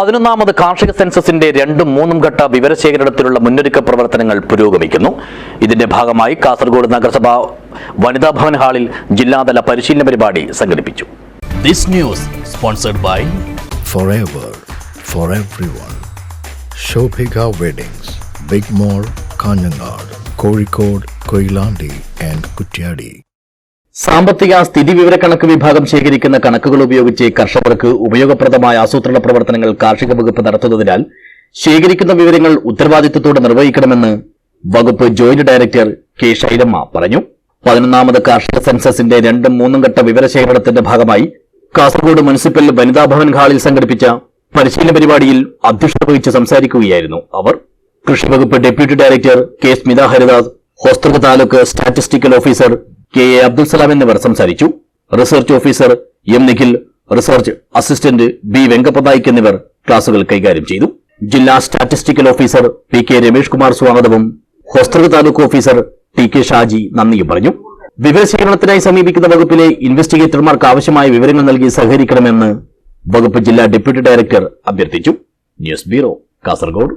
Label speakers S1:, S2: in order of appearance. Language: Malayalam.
S1: പതിനൊന്നാമത് കാർഷിക സെൻസസിന്റെ രണ്ടും മൂന്നും ഘട്ട വിവരശേഖരണത്തിലുള്ള മുന്നൊരുക്ക പ്രവർത്തനങ്ങൾ പുരോഗമിക്കുന്നു ഇതിന്റെ ഭാഗമായി കാസർഗോഡ് നഗരസഭ വനിതാ ഭവൻ ഹാളിൽ ജില്ലാതല പരിശീലന പരിപാടി സംഘടിപ്പിച്ചു
S2: This news sponsored by
S3: forever for everyone. Shobhika Weddings, Big mall Kanhangad Kozhikode Koilandi and Kutyadi.
S1: സാമ്പത്തിക സ്ഥിതി വിവര സ്ഥിതിവിവരക്കണക്ക് വിഭാഗം ശേഖരിക്കുന്ന കണക്കുകൾ ഉപയോഗിച്ച് കർഷകർക്ക് ഉപയോഗപ്രദമായ ആസൂത്രണ പ്രവർത്തനങ്ങൾ കാർഷിക വകുപ്പ് നടത്തുന്നതിനാൽ ശേഖരിക്കുന്ന വിവരങ്ങൾ ഉത്തരവാദിത്തത്തോടെ നിർവഹിക്കണമെന്ന് വകുപ്പ് ജോയിന്റ് ഡയറക്ടർ കെ ശൈലമ്മ പറഞ്ഞു. പതിനൊന്നാമത് കാർഷിക സെൻസസിന്റെ രണ്ടും മൂന്നും ഘട്ട വിവരശേഖരണത്തിന്റെ ഭാഗമായി കാസർഗോഡ് മുനിസിപ്പൽ വനിതാ ഭവൻ ഹാളിൽ സംഘടിപ്പിച്ച പരിശീലന പരിപാടിയിൽ അധ്യക്ഷത വഹിച്ച് സംസാരിക്കുകയായിരുന്നു അവർ. കൃഷി വകുപ്പ് deputy director K Smitha Haridas ഹോസ്തൃക taluk statistical officer K A Abdul Salam എന്നിവർ സംസാരിച്ചു. Research officer M Nikhil research assistant B Venkappanaik എന്നിവർ ക്ലാസുകൾ കൈകാര്യം ചെയ്തു. ജില്ലാ statistical officer P K Ramesh Kumar സ്വാഗതവും hostel taluk officer T K Shaji നന്ദിയും പറഞ്ഞു. വിവരശേഖരണത്തിനായി സമീപിക്കുന്ന വകുപ്പിലെ ഇൻവെസ്റ്റിഗേറ്റർമാർക്ക് ആവശ്യമായ വിവരങ്ങൾ നൽകി സഹകരിക്കണമെന്ന് വകുപ്പ് ജില്ലാ ഡെപ്യൂട്ടി ഡയറക്ടർ അഭ്യർത്ഥിച്ചു. News bureau Kasaragod.